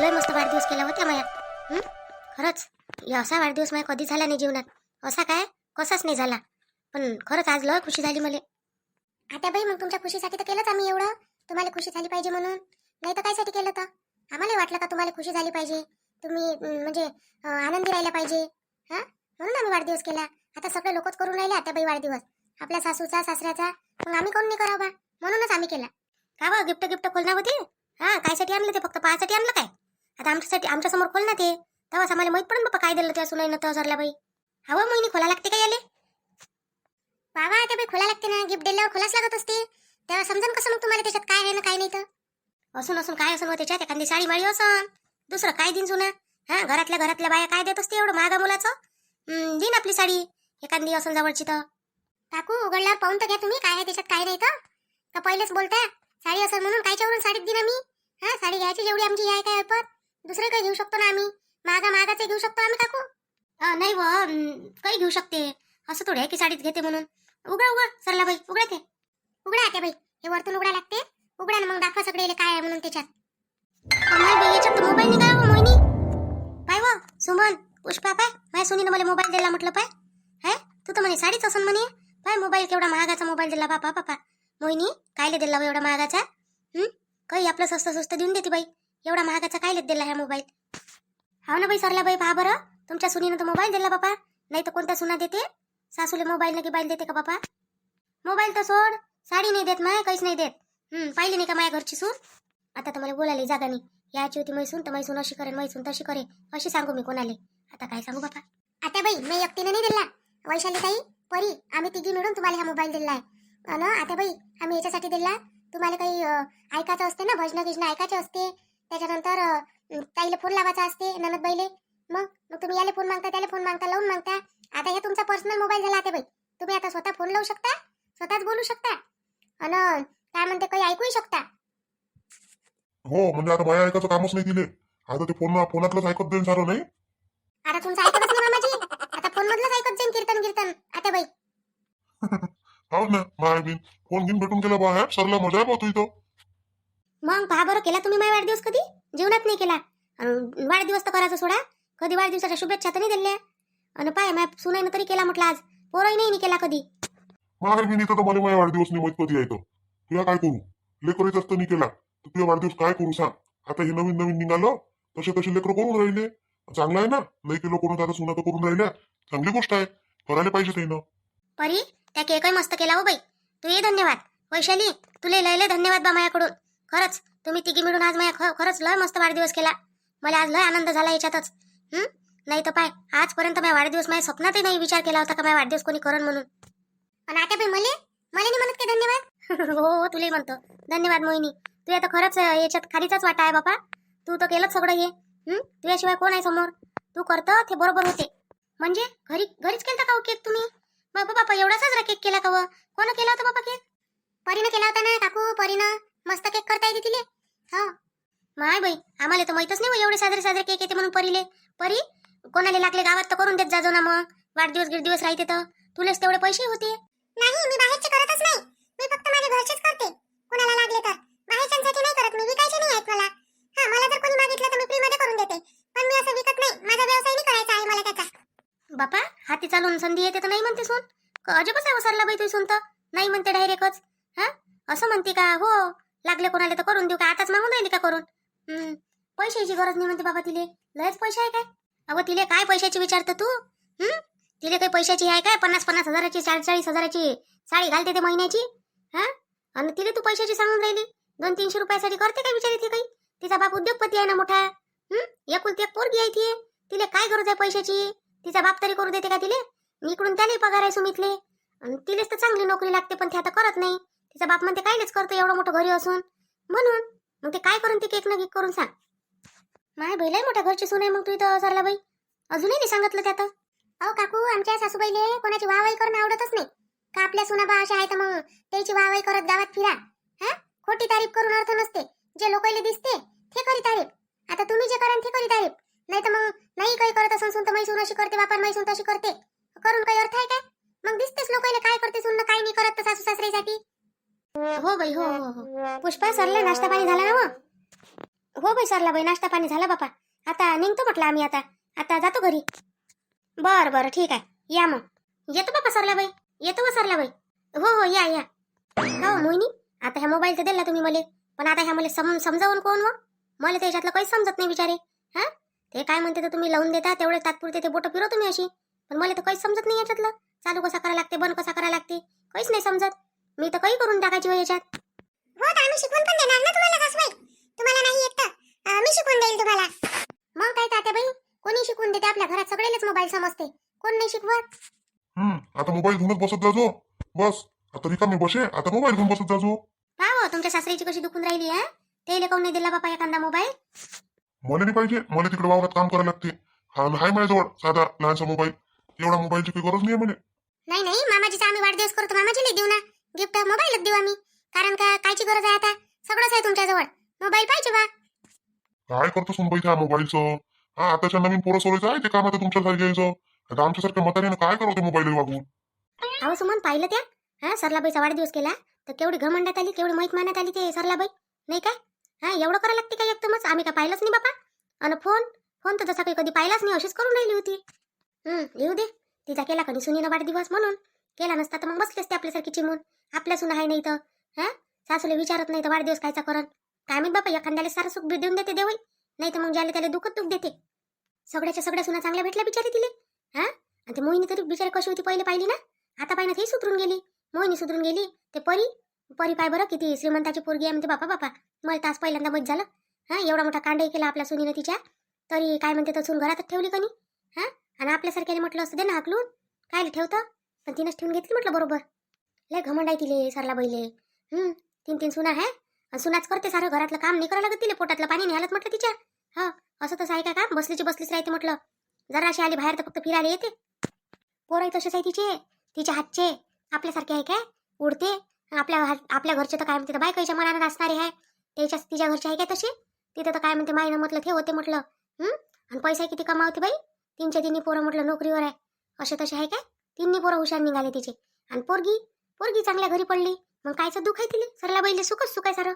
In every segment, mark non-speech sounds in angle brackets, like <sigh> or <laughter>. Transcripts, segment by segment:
लय मस्त वाढदिवस केला होत्या मायात? खरंच या असा वाढदिवस माझ्या कधी झाला नाही जीवनात. असा काय? कसाच नाही झाला. पण खरंच आज लय खुशी झाली मला. आता बाई मग तुमच्या खुशीसाठी तर केलंच आम्ही एवढं. तुम्हाला खुशी झाली पाहिजे म्हणून. नाही तर कायसाठी केलं तर? आम्हाला वाटलं का तुम्हाला खुशी झाली पाहिजे? तुम्ही म्हणजे आनंदी राहिला पाहिजे. हा? म्हणून आम्ही वाढदिवस केला. आता सगळे लोकच करून राहिले आता बाई वाढदिवस. आपल्या सासूचा सासऱ्याचा मग आम्ही कोण नाही करावं म्हणूनच आम्ही केला. का बा गिफ्ट गिफ्ट खोलणार होते? हा कायसाठी आणलं ते? फक्त पाहासाठी आणलं काय? आता आमच्यासाठी आमच्यासमोर खोल ना ते. तेव्हाच आम्हाला माहीत पडून बाबा काय दिलं त्या सुनाईनं तर सरला बाई हवं मोहिनी खोला लागते का याले? बाबा आता बाई खोला लागते ना. गिफ्ट दिल्यावर खोलाच लागत असते. तेव्हा समजून कसं मग तुम्हाला त्याच्यात काय आहे ना काय नाही तर? असून असून काय असून हो त्याच्यात? एखादी साडी माळी असन. दुसरं काय दिन सुना हा घरातल्या घरातल्या बाया काय देत असते एवढं महागा मुलाचं? दिन आपली साडी. एखादी असून जवळची तर. काकू उघडल्यावर पाहून तर घ्या तुम्ही. काय आहे त्याच्यात काय नाही तर? का पहिलेच बोलता साडी असेल म्हणून कायच्यावरून साडीत दिन आम्ही हा साडी घ्यायची जेवढी आमची आहे काय अल्पत? दुसरे काही घेऊ शकतो ना आम्ही? महागा महागाचे घेऊ शकतो आम्ही काकू? नाही व काही घेऊ शकते. असं थोडे आहे की साडीत घेते म्हणून. उघडा उघड सरला बाई उघडा ते. उघडा त्या बाई हे वरतून उघडा लागते. उघडा ना मग दाखवा सगळे काय आहे म्हणून त्याच्यात. मोबाईल निघाला हो, मोहिनी? पाय व सुमन पुष्पा पाय. माझ्या सुनीनं मला मोबाईल दिला म्हटलं पाय. है? तू तर म्हणे साडीच असन म्हणे. पाय मोबाईल केवढा महागाचा मोबाईल दिला बापा बापा. मोहिनी कायले दिला एवढा महागाचा? हम्म काही आपलं स्वस्त स्वस्त देऊन देते बाई. एवढा महागाचा काय दिला ह्या मोबाईल? हा ना बाई सरला बाई पहा बरं. तुमच्या सुनीनं तर मोबाईल दिला बापा. नाही तर कोणता सुना देते? सासूले मोबाईल नाही की बाईल देते का बापा? मोबाईल तर सोड. साडी नाही देत माय काहीच नाही देत. हम्म पाहिली नाही का माझ्या घरची सून? आता तर मला बोलायला जागा नाही. याची होती मैसून तर मैसून अशी करेन मैसून तशी करे अशी सांगू मी कोणाले. आता काय सांगू बापा? आता बाई मी एकटीने नाही दिला. वैशाली ताई परी आम्ही तिघी मिळून तुम्हाला हा मोबाईल दिला आहे. आता बाई आम्ही याच्यासाठी दिला. तुम्हाला काही ऐकायचं असते ना? भजनं गिजनं ऐकायचे असते? त्याच्यानंतर ताईला फोन लावायचा असते ननद बाईले मग मग तुम्ही याले फोन मागता त्याला फोन मागता लावून मागता. आता हे तुमचा पर्सनल मोबाईल झाला आता बाई तुम्ही आता स्वतः फोन लावू शकता स्वतःच बोलू शकता. अन काय म्हणते काही ऐकूही शकता. हो म्हणजे आता बाया ऐकायचं कामच नाही दिले आता ते फोन फोनातलंच ऐकत देईन सारं नाही? आता तुमचं ऐकतच नाही मामाजी. आता फोन मधलंच ऐकत जाईन कीर्तन कीर्तन. आता बाई <laughs> हो ना माय बिन. फोन घेऊन भेटून गेला बा सरला मजा आहे बा तू इथं. मग पहा बरं केला तुम्ही माझा वाढदिवस कधी? जीवनात नाही केला. वाढदिवस तर करायचा सोडा. कधी वाढदिवसाच्या शुभेच्छा तर नाही दिल्या. आणि पाय माय सुनाईनं तरी केला म्हटलं आज. पोरही नाही केला कधी. इथं तर मला माझ्या वाढदिवस नाही माहीत कधी यायचं? तुला काय करू? लेकरीच असतं नाही केला. तर तुझ्या वाढदिवस काय करू सांग. आता हे नवीन नवीन निघालं. तसे तसे लेकरं करून राहिले. चांगलं आहे ना? नाही केलं करून आता सुना तर करून राहिल्या. चांगली गोष्ट आहे. करायला पाहिजे ते ना परी त्या केकही मस्त केला हो बाई. तू ये धन्यवाद. वैशाली तुले लय लय धन्यवाद बा माझ्याकडून. खरंच तुम्ही तिघी मिळून आज माझ्या खरंच लय मस्त वाढदिवस केला. मला आज लय आनंद झाला याच्यातच. हं? नाही तर पाय आजपर्यंत माझ्या वाढदिवस माझ्या स्वप्नातही नाही विचार केला होता का माझ्या वाढदिवस कोणी करण म्हणून. आणि आता बाई मले? मला नाही म्हणत का धन्यवाद? <laughs> हो हो तुला म्हणतो. धन्यवाद मोहिनी. तू आता खरंच अं, याच्यात खालीचाच वाटा आहे बापा. तू तर केलंच सगळं हे. हं? तुझ्याशिवाय कोण आहे समोर? तू करतं ते बरोबर होते. म्हणजे घरी घरीच केलता का हो केक तुम्ही? बाबा बापा एवढा साजरा केक केला का व? कोण केला होता बाबा केक? परीनं केला होता ना काकू परीनं. मस्त केक करता येते तिले. हा. माय बाई आम्हाला तर माहितच नाही हो एवढे साजरे साजरे केक येते म्हणून परीले. परी कोणाला लागले गावात तर करून देत जाजो ना मग. वाढदिवस गिरदिवस राहते तर. तुलेच तेवढे पैसे होते. नाही मी बाहेरचे करतच नाही. मी फक्त माझ्या घरचेच करते. कोणाला लागले तर. बाहेरच्यांसाठी नाही करत मी विकायचे नाही आहेत मला. हा मला जर कोणी मागितलं तर मी फ्री मध्ये करून देते. पण मी असं विकत नाही. माझा व्यवसाय नाही करायचा आहे मला त्याचा. बापा हाती चालून संधी येते तर नाही म्हणते सून. अजबच आहे वसरला बाई तुझी सून तर. नाही म्हणते डायरेक्टच. हा? असं म्हणते का? हो. लागले कोणाला तर करून देऊ का? आताच मागून राहिली का करून? हम्म. पैशाची गरज नाही म्हणते बाबा तिले. लयच पैसे आहे काय? अगं तिले काय पैशाची विचारतं तू? हम्म? तिले काही पैशाची आहे काय? पन्नास पन्नास हजाराची चाळीस चाळीस हजाराची साडी घालते ते महिन्याची? हा? आणि तिले तू पैशाची सांगून राहिली. दोन तीनशे रुपयासाठी करते काय विचार ती काही? तिचा बाप उद्योगपती आहे ना मोठा. हम्म? एकुलती एक पोरगी आहे ती. तिले काय गरज आहे पैशाची? तिचा बाप तरी करू देते का तिले? इकडून त्यालाही पगार आहे सुमितले. आणि तिलेच तर चांगली नोकरी लागते पण ते आता करत नाही. तिचा बाप म्हणते कायलेच करतो एवढं मोठं घरी असून. म्हणून? मग ते काय करून ते केक न केक करून सांग. माय बैलाय मोठ्या घरची सून आहे मग तू इथं सरला बाई. अजूनही नाही सांगितलं त्यात. अहो काकू आमच्या सासूबाईले कोणाची वाहवाई करणं आवडतच नाही. का आपल्या सुनाबा अशा आहे तर मग त्याची वाहवाई करत गावात फिरा. हा? खोटी तारीफ करून अर्थ नसते. जे लोकांना दिसते ते करी तारीफ. आता तुम्ही जे कराल ते करी तारीफ. नाही तर मग नाही काही करत असून सुन तर मैसून अशी करते बापा मैसून तशी करते. करून काही अर्थ आहे काय? मग दिसतेच लोकांना काय करते सुन काय नाही करत तर सासू सासऱ्यासाठी. हो बाई हो हो हो. पुष्पा सरला नाश्ता पाणी झाला ना मग हो बाई सरला बाई नाश्ता पाणी झाला बापा. आता निघतो म्हटलं आम्ही आता. आता जातो घरी. बरं बरं ठीक आहे. या मग. येतो बापा सरला बाई. येतो बा सरला बाई. हो हो या या. हो मोहिनी आता ह्या मोबाईलचं दिला तुम्ही मला. पण आता ह्या मला सम समजावून कोण मग मला त्याच्यातलं काहीच समजत नाही बिचारे. हा? ते काय म्हणते तर तुम्ही लावून देता तेवढे तात्पुरते ते बोटं फिरव तुम्ही अशी. पण मला तर काहीच समजत नाही याच्यातलं. चालू कसा करा लागते बंद कसा करा लागते? काहीच नाही समजत. मी तर काही करून टाकायची हो याच्यात. हो तर आम्ही शिकवून पण देणार ना तुम्हाला सासूबाई? तुम्हाला नाही येत तर. अं, मी शिकवून देईल तुम्हाला. मग काय तात्याबाई कोणी शिकवून देते आपल्या घरात? सगळेच मोबाईल समजते. कोण नाही शिकवत? हम्म आता मोबाईल घेऊनच बसत जाजो बस आता रिकामी बसे आता मोबाईल घेऊन बसत जाजो का हो तुमच्या सासरीची कशी दुखून राहिली हा? ते काऊन नाही दिला बापा एखादा मोबाईल मला नाही पाहिजे मला तिकडे वावरात काम करायला लागते. हा हाय माझ्याजवळ साधा लहानसा मोबाईल एवढा मोबाईलची काही गरज नाही म्हणे नाही नाही मामाजीचा आम्ही वाढदिवस करतो मामाजीला देऊ ना. गिफ्ट मोबाईलच देऊ आम्ही. कारण का कायची गरज आहे आता. सगळंच आहे तुमच्याजवळ. मोबाईल पाहिजे बा. काय करतो सुनबाई त्या मोबाईलचं? हा आताच्या नवीन पोरं सोडायचं आहे ते काम आता तुमच्यासारखं यायचं. आता आमच्यासारख्या म्हातारीनं काय करतो मोबाईल वागवून? अहो सुमन पाहिलं त्या? हा सरलाबाईचा वाढदिवस केला. तर केवढी घमंडात आली केवढी माहीत मानत आली ते सरलाबाई. नाही काय हा एवढं करायला लागते काय एकदमच आम्ही काय पाहिलंच नाही बापा. आणि फोन? फोन तर जसा काही कधी पाहिलाच नाही अशीच करून राहिली होती. हम्म येऊ दे. तिचा केला कधी सुनीनं वाढदिवस म्हणून. केला नसता तर मग बसलेच ते आपल्यासारखी चिमून. आपल्या सुना आहे नाही तर हा? सासूला विचारत नाही तर वाढदिवस कायचा करण? काय माहीत बापा एखाद्याला सारं सुख बी देऊन देते देवई. नाही तर मग ज्याला त्याला दुःखत दुःख देते. सगळ्याच्या सगळ्या सुना चांगल्या भेटल्या बिचारी तिले हा? आणि ते मोहिनी तरी बिचारी कशी होती पहिले पाहिली ना? आता पाहिजे ती सुधरून गेली. मोहिनी सुधरून गेली. ते परी परी पाय बरं किती श्रीमंताची पोरगी आहे म्हणते बापा बापा मला तास पहिल्यांदा मत झालं. हा? एवढा मोठा कांडही केला आपल्या सुनीनं तिच्या. तरी काय म्हणते तर सून घरातच ठेवली कनी हा? आणि आपल्यासारख्याने म्हटलं असतं दे ना हाकलून. काय ठेवतं? पण तिनंच ठेवून घेतली म्हटलं बरोबर. लय घमंड आहे तिले सरला बैले. हम्म तीन तीन सुना आहे आणि सुनाच करते सारं घरातलं काम नाही करावं लागत तिले पोटातलं पाणी नाही हालत म्हटलं तिच्या. हा असं तसं आहे का काम? बसलीची बसलीच राहते म्हटलं. जरा अशी आली बाहेर तर फक्त फिरायला येते. पोरही तसेच आहे तिचे. तिच्या हातचे. आपल्यासारखे आहे काय? उडते. आपल्या आपल्या घरचे तर काय म्हणते तर बायकाच्या मनानं असणारे आहे. त्याच्या तिच्या घरचे आहे काय तसे? तिथं तर काय म्हणते माईनं म्हटलं ते होते म्हटलं. हम्म आणि पैसा किती कमावते बाई? तीनच्या तिन्ही पोरं म्हटलं नोकरीवर आहे. असे तसे आहे काय? तिन्ही पोरं हुशार निघाले तिचे. आणि पोरगी पोरगी चांगल्या घरी पडली. मग कायचं दुःख आहे तिले सरला बैले सुखच सुख आहे सर.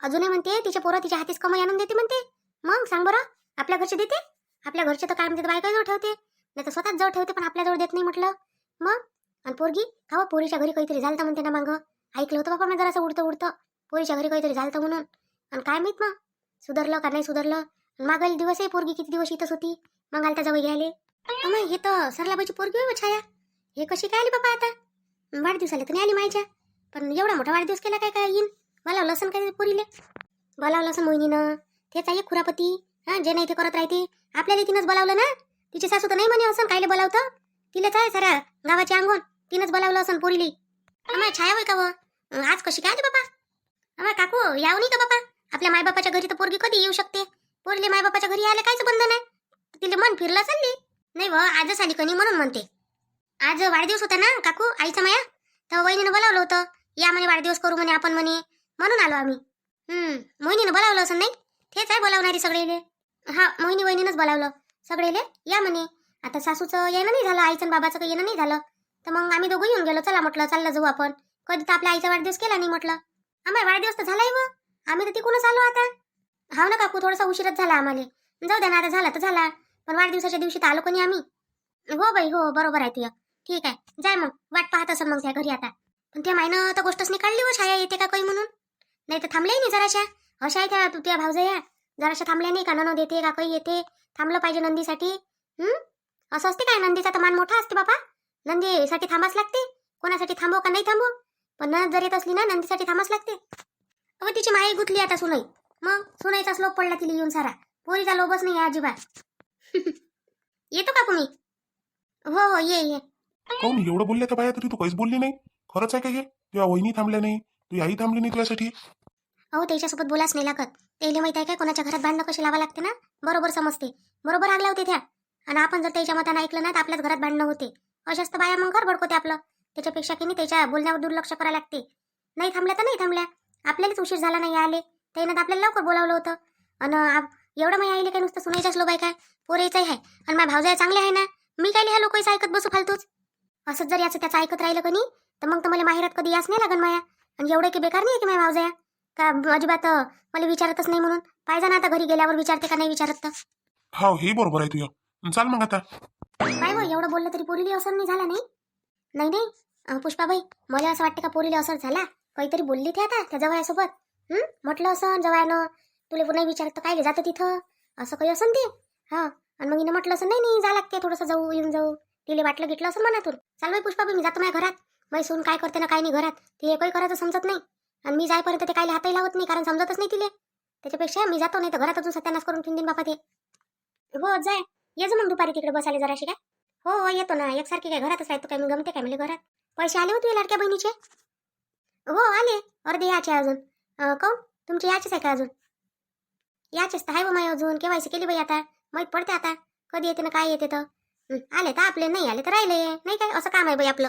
अजूनही म्हणते तिच्या पोरं तिच्या हातीच कमाई आणून देते म्हणते. मग सांग बरं आपल्या घरचे देते? आपल्या घरचे तर काय म्हणते बायका जवळ ठेवते. नाही तर स्वतःच जवळ ठेवते पण आपल्याजवळ देत नाही म्हटलं. मग? आणि पोरगी? खावा पोरीच्या घरी काहीतरी झालं म्हणते ना मागं. ऐकलं होतं बाबा मी जरासं उडतं उडतं. पोरीच्या घरी काहीतरी झालं म्हणून. आणि काय माहीत मग? सुधारलं का नाही सुधारलं? मागायला दिवस आहे पोरगी किती दिवस इथंच होती? मग आलता जवळ घ्यायले. हे तर सरलाबाईची पोरगी होय छाया. हे कशी काय आली बाबा आता? वाढदिवसाला तर नाही आली माझ्या पण एवढा मोठा वाढदिवस केला काय काय येईन? मला लसन काय पोरीले. बोलावलं असं मोहिनीनं. तेच आहे खुरापती. हा जे नाही ते करत राहते. आपल्याला तिनंच बोलावलं ना? तिची सासू तर नाही म्हणे असं कायले बोलावतं? तिलाच आहे साऱ्या गावाची अंगण तिनंच बोलावलं असं पोरीली. आम्हाला छाया होय का व? आज कशी काय आली बाबा आम्हा काकू याव नाही का बाबा आपल्या मायबापाच्या घरी तर पोरगी कधी येऊ शकते? पोरले मायबापाच्या घरी आले कायच बंधन आहे तिला मन फिरलं चालली नाही व आजच आली कनी म्हणून म्हणते. आज वाढदिवस होता ना काकू? आईचा माया? तर वहिनीनं बोलावलं होतं या म्हणे वाढदिवस करू म्हणे आपण म्हणे म्हणून आलो आम्ही. हम्म मोहिनीनं बोलावलं असं नाही? तेच आहे बोलावणारी सगळेले. हा मोहिनी वहिनीनंच बोलावलं. सगळेले या म्हणे. आता सासूचं येणं नाही झालं आईचं बाबाचं काही येणं नाही झालं. तर मग आम्ही दोघं येऊन गेलो चला म्हटलं चाललं जाऊ आपण. कधी तर आपल्या आईचा वाढदिवस केला नाही म्हटलं. आम्हाला वाढदिवस तर झालाय व. आम्ही तर तिकूनच आलो आता. हाव ना काकू थोडासा उशीरच झाला आम्हाला. जाऊ द्या ना आता झाला तर झाला. पण वाढदिवसाच्या दिवशी तर आलो कोणी आम्ही? हो बाई हो बरोबर आहे तुझं ठीक आहे. जाय मग. वाट पाहत असेल मग त्या घरी आता. पण त्या मायनं तर गोष्टच नाही काढली हो व छाया येते का काही म्हणून. नाही तर थांबले नाही जराशा. हो अशा आहे त्या तू त्या भाऊजा भावजया जराशा थांबल्या नाही का? ननद येते का काही येते? थांबलं पाहिजे नंदीसाठी. हम्म असं असते काय? नंदीचा तर मान मोठा असते बापा. नंदीसाठी थांबाच लागते. कोणासाठी थांबो का नाही थांबव? पण नंद जर येत असली ना नंदीसाठी थांबाच लागते. अहो तिची माई गुतली आता सुनई. मग सुनाईचा स्लोप पडला तिला येऊन सारा. पोरीचा लोभच नाही अजिबात. <laughs> येतो का तुम्ही हो हो ये ये. काऊन एवढं बोलले का बाया तरी तू काहीच बोलली नाही. खरंच आहे का हे? तुझ्या वहिनी थांबल्या नाही. तुझी आई थांबली नाही तुझ्यासाठी. अहो त्याच्यासोबत बोलाच नाही लागत. त्याला माहीत आहे काय? कोणाच्या घरात भांडणं कशी लावा लागते ना? बरोबर समजते. बरोबर आगल्या होते त्या. आणि आपण जर त्याच्या मतानं ऐकलं ना तर आपल्याच घरात भांडणं होते. अशाच तर बाया मग घर भडकोते आपलं. त्याच्यापेक्षा की नाही त्याच्या बोलण्यावर दुर्लक्ष करायला लागते. नाही थांबल्या तर नाही थांबल्या. आपल्यालाच उशीर झाला नाही आले. त्यानं तर आपल्याला लवकर बोलावलं होतं. आणि एवढं माझ्या आईले काय नुसतं सुनायच्याच लोक आहे काय पोरेचाही आहे. आणि माझ्या भावजाय चांगले आहे ना? मी काय लिहा लोकांचं ऐकत बसू फालतूच? असंच जर याचं त्याचं ऐकत राहिलं कनी तर मग तर मला माहेरात कधी यास नाही लागन माया. आणि एवढे की बेकार नाही आहे की माझ्या भावजाया का अजिबात मला विचारतच नाही म्हणून? पाहिजे ना आता घरी गेल्यावर विचारते का नाही विचारत तर. हो हे बरोबर आहे तुझं. चाल मग आता. काय हो एवढं बोललं तरी पोरीला असर नाही झाला नाही? नाही नाही. अं, पुष्पाबाई मला असं वाटतं का पोरीला असर झाला? काहीतरी बोलली ते आता त्या जवळसोबत. हं? म्हटलं असं जवळनं तुला पुन्हा विचारत तर काय जातं तिथं. असं काही असं ते? हा. आणि मग हिनं म्हटलं असं नाही नाही जा लागते थोडंसं जाऊ येऊन जाऊ. तिले वाटलं घेतलं असं मनातून. चाल बाई पुष्पाबाई मी जातो माझ्या घरात. मै सून काय करते ना काय नाही घरात. तिले काही करायचं समजत नाही. आणि मी जायपर्यंत ते काही हातही लावत नाही कारण समजतच नाही तिले. त्याच्यापेक्षा मी जातो नाही तर घरात अजून सत्यानाश करून ठेवून देईन बापा ते. हो जाय ये जा मग दुपारी तिकडे बसायला जराशी काय. हो हो येतो ना. एकसारखी काय घरातच राहतो काय? मी गमते काय म्हणजे घरात? पैसे आले होते लाडक्या बहिणीचे? हो आले. अर्धे याचे अजून. अं, तुमचे याचेच आहे का अजून? याचेच तर आहे बा माय अजून. केवायसी केली बाई आता. माहीत पडते आता. कधी येते ना काय येते तर. आले तर आपले? नाही आले तर राहिले. नाही काय? असं काम आहे बाई आपलं.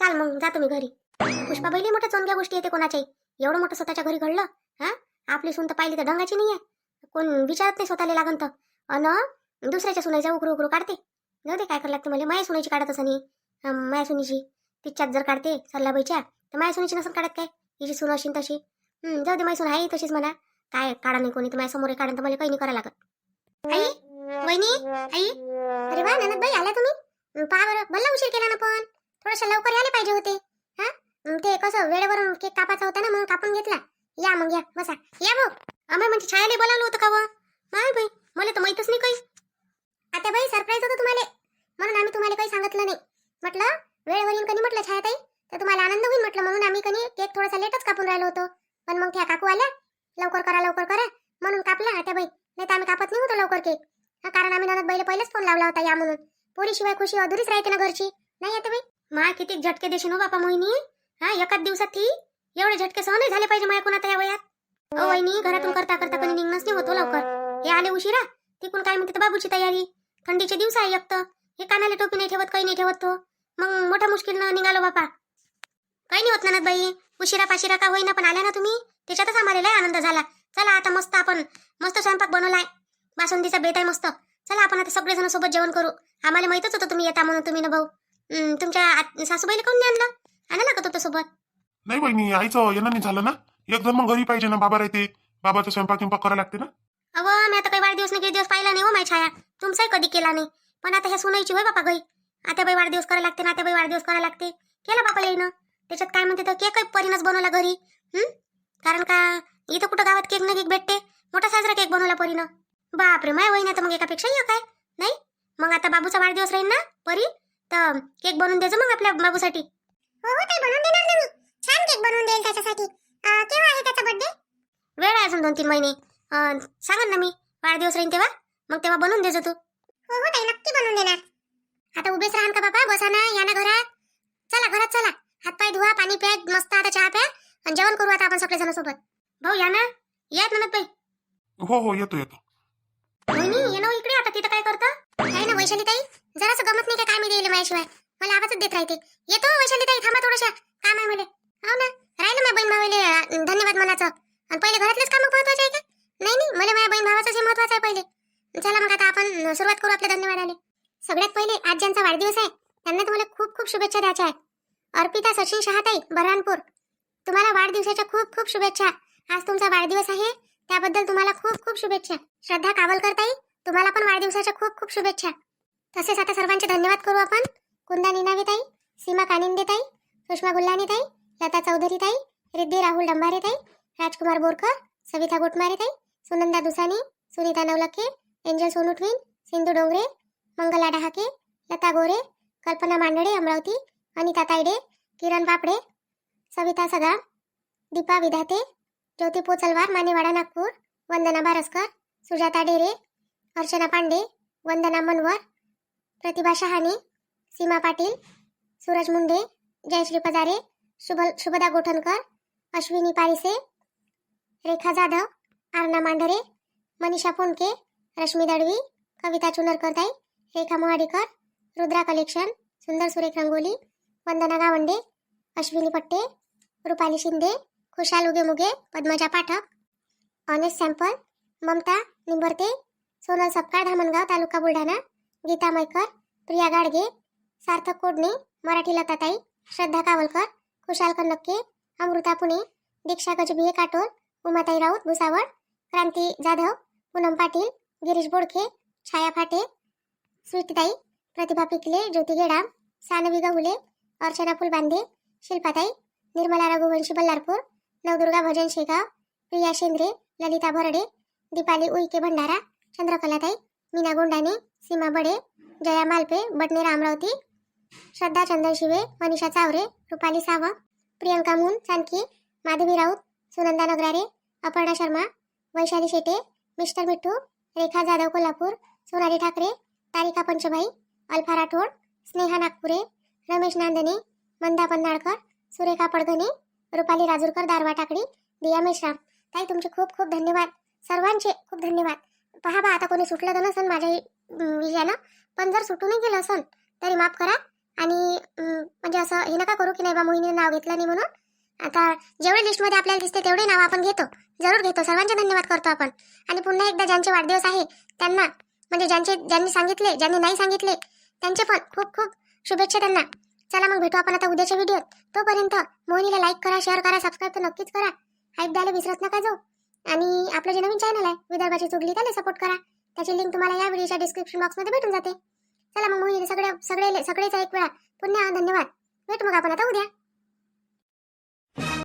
चाल मग जातो मी घरी. पुष्पा बैली मोठ्या चोनग्या गोष्टी येते कोणाच्याही. एवढं मोठं स्वतःच्या घरी घडलं हा? आपली सून तर पाहिली तर ढंगाची नाही आहे कोण विचारत नाही स्वतःला लागन तर. अन दुसऱ्याच्या सुनाईचा उकरू उकरू काढते. जाऊ दे काय करायला लागते मला? माया सुनाईची काढत असं नाही माया सुनीची. तिच्यात जर काढते सल्लाबाईच्या तर माया सुनीची नसून काढत काय? हिची सून अशी तशी. जाऊ दे माय सून आहे तशीच म्हणा. काय काढा नाही कोणी तर माझ्यासमोर काढून तर मला काही नाही करायला लागत. आई? वहिनी? आई? पहा बरं भल्ला उशीर केला ना पण. थोडंसं लवकर यायला पाहिजे होते. हा? ते कसं वेळेवर केक कापायचा होता ना म्हणून कापून घेतला. या मग या बसा. या भाऊ आम्ही म्हणजे छायाला बोलावलं होतं का व? नाही बाई मला तर माहीतच नाही काही. आता बाई सरप्राईज होतं तुम्हाला. म्हणून आम्ही तुम्हाला काही सांगितलं नाही. म्हटलं वेळेवर येईन कधी म्हटलं छायाताई? तर तुम्हाला आनंद होईल म्हटलं म्हणून आम्ही कधी केक थोडासा लेटच कापून राहिलो होतो. पण मग त्या काकू आल्या लवकर करा लवकर करा. म्हणून कापला आता बाई. नाही तर आम्ही कापत नाही होतो लवकर केक. हा कारण आम्ही ननद बाईला पहिलेच फोन लावला होता या म्हणून. पोरीशिवाय खुशी अधुरीच राहते ना घरची. नाही आता बाई? मा किती झटके देशील हो बापा मोहिनी. हा एकाच दिवसात ती? एवढे झटके सहन झाले पाहिजे माझ्या आता या वयात. ओ वहिनी घरातून करता करता कोणी निघणंच नाही होतो हो लवकर. हे आले उशिरा? तिकून काय म्हणते बाबूची तयारी. थंडीचे दिवस आहे एकतर हे कानाला टोपी नाही ठेवत काही नाही ठेवत तो. मग मोठ्या मुश्किलनं निघालो बापा. काही नाही होत ना बाई. उशिरा पाशिरा का होईना पण आल्या ना तुम्ही? त्याच्यातच आम्हाला लय आनंद झाला. चला आता मस्त आपण मस्त स्वयंपाक बनवलाय. बासुंदीचा बेत आहे मस्त. चला आपण आता सगळेजण सोबत जेवण करू. आम्हाला माहितच होतं तुम्ही येता म्हणून तुम्ही ना भाऊ. हं, तुमच्या आत- सासूबाईला काऊन नाही आणलं आणा लागत होतं सोबत? नाही बहिणी आईचं येणं नाही झालं ना? एकदम मग घरी पाहिजे ना बाबा राहते. बाबाचं स्वयंपाक स्वयंपाक करायला लागते ना? अव मी आता काही वाढदिवस नाही काही दिवस पाहिला नाही हो माय छाया. तुमचाही कधी केला नाही. पण आता ह्या सुनायची होय बापा गई आता बाई वाढदिवस करायला लागते ना आता बाई वाढदिवस करायला लागते. केला बापा येईन त्याच्यात काय म्हणते तर केक परीनच बनवला घरी. हं? कारण का इथं कुठं गावात केक ना केक भेटते. मोठा साजरा केक बनवला परीनं. बापरे माय होईन आता मग एकापेक्षा एक आहे नाही? मग आता बाबूचा वाढदिवस राहील ना परी? तर केक बनवून द्यायचं मग आपल्या बाबूसाठी. हो हो ताई बनवून देणार ना मी. छान केक बनवून देईल त्याच्यासाठी. अं, केव्हा आहे त्याचा बर्थडे वेळ आहे अजून दोन तीन महिने. अं, सांगा ना मी. वाढदिवस राहील तेव्हा. मग तेव्हा बनवून देजो तू. हो हो ताई नक्की बनवून देणार. आता उभेच राहान का बाबा बसा ना या ना घरात. चला घरात चला. हातपाय धुवा पाणी प्या मस्त आता चहा प्या. आणि जेवण करू आता आपण सगळे जण सोबत. भाऊ या ना. यात म्हणत बाई हो हो येतो येतो. मोहिनी ये ना हो इकडे. आता तिथं काय करता? काय ना वैशाली ताई जरासं गमत नाही काय मी देईल माझ्याशिवाय? मला आवाजच देत राहते. येतो हो वैशाली ताई थांबा थोडशा काम आहे मला हो ना. राहिलं माझ्या बहीण भावाले धन्यवाद मनाचं. आणि पहिले घरातलेच काम महत्त्वाचे आहे का? नाही नाही. मला माझ्या बहीण भावाचं हे महत्वाचं आहे पहिले. चला मग आता आपण सुरुवात करू आपल्या धन्यवादाने. सगळ्यात पहिले आज ज्यांचा वाढदिवस आहे. त्यांना तुम्हाला खूप खूप शुभेच्छा द्यायच्या आहेत. अर्पिता सचिन शहाताई बऱ्हाणपूर तुम्हाला वाढदिवसाच्या खूप खूप शुभेच्छा. आज तुमचा वाढदिवस आहे. त्याबद्दल तुम्हाला खूप खूप शुभेच्छा. श्रद्धा कावलकर ताई तुम्हाला पण वाढदिवसाच्या खूप खूप शुभेच्छा. तसेच आता सर्वांचे धन्यवाद करू आपण. कुंदा निनावी ताई सीमा कानिंदे ताई सुषमा गुल्लानी ताई लता चौधरी ताई रिद्धी राहुल डंबारे ताई राजकुमार बोरकर सविता गोटमारे ताई सुनंदा दुसानी सुनीता नवलखे एंजल सोनू ट्विन सिंधू डोंगरे मंगला डहाके लता गोरे कल्पना मांडळे अमरावती अनिता तायडे किरण पापडे सविता सगाम दीपा विधाते ज्योती पोचलवार मानेवाडा नागपूर वंदना बारसकर सुजाता डेरे अर्चना पांडे वंदना मनवर प्रतिभा शहाणे सीमा पाटील सूरज मुंडे जयश्री पजारे शुभ शुभदा गोठणकर अश्विनी पारिसे रेखा जाधव आर्ना मांढरे मनीषा फोंडके रश्मी दडवी कविता चुनरकरताई रेखा मोहाडीकर रुद्रा कलेक्शन सुंदर सुरेख रंगोली वंदना गावंडे अश्विनी पट्टे रुपाली शिंदे खुशाल उगे मुगे पद्मजा पाठक ऑनेस्ट सॅम्पल ममता निंबरते सोनल सपकाळ धामणगाव तालुका बुलढाणा. गीता मैकर प्रिया गाडगे. सार्थक कोडणे मराठी लताताई. श्रद्धा कावलकर खुशाल कन्नक्के अमृता पुणे. दीक्षा गजबिये काटोल उमाताई राऊत भुसावळ. क्रांती जाधव पूनम पाटील गिरीश बोडखे छाया फाटे. स्वीटताई प्रतिभा पिकले ज्योती गेडाम सानवी गहुले अर्चना फुलबांदे शिल्पाताई निर्मला रघुवंशी बल्लारपूर नवदुर्गा भजन शेगाव प्रिया शेंद्रे ललिता भरडे दीपाली उईके भंडारा चंद्रकलाताई मीना गोंडाने सीमा बडे जया मालपे बटनेर अमरावती श्रद्धा चंदन शिवे मनीषा चावरे रुपाली सावंत प्रियंका मून चानकी माधवी राऊत सुनंदा नगरारे अपर्णा शर्मा वैशाली शेटे मिस्टर मिठू रेखा जाधव कोल्हापूर सोनाली ठाकरे तारिका पंचभाई अल्फा राठोड स्नेहा नागपुरे रमेश नांदणे मंदा पन्नाळकर सुरेखा पडघने रुपाली राजूरकर दारवा टाकडी दिया मेश्राम. ताई तुमचे खूप खूप धन्यवाद. सर्वांचे खूप धन्यवाद. पहा बा आता कोणी सुटलं तर नसन माझ्या विजयानं. पण जर सुटूनही गेलं असन तरी माफ करा. आणि म्हणजे असं हे नका करू की नाही बा मोहिनीने नाव घेतलं नाही म्हणून. आता जेवढे लिस्टमध्ये आपल्याला दिसते तेवढे नाव आपण घेतो. जरूर घेतो. सर्वांचे धन्यवाद करतो आपण. आणि पुन्हा एकदा ज्यांचे वाढदिवस आहे त्यांना म्हणजे ज्यांचे ज्यांनी सांगितले ज्यांनी नाही सांगितले त्यांचे पण खूप खूप शुभेच्छा त्यांना. चला मग भेटू आपण आता उद्याच्या व्हिडिओत. तोपर्यंत मोहिनीला लाईक करा शेअर करा सबस्क्राईब तर नक्कीच करा. हाईप द्यायला विसरत नका जाऊ. आणि आपलं जे नवीन चॅनल आहे विदर्भाची चुगली त्याला सपोर्ट करा. त्याची लिंक तुम्हाला या व्हिडिओच्या डिस्क्रिप्शन बॉक्समध्ये भेटून जाते. चला मग मोहिनी सगळ्या सगळे सगळेच एक वेळा पुन्हा धन्यवाद. भेटू मग आपण आता उद्या.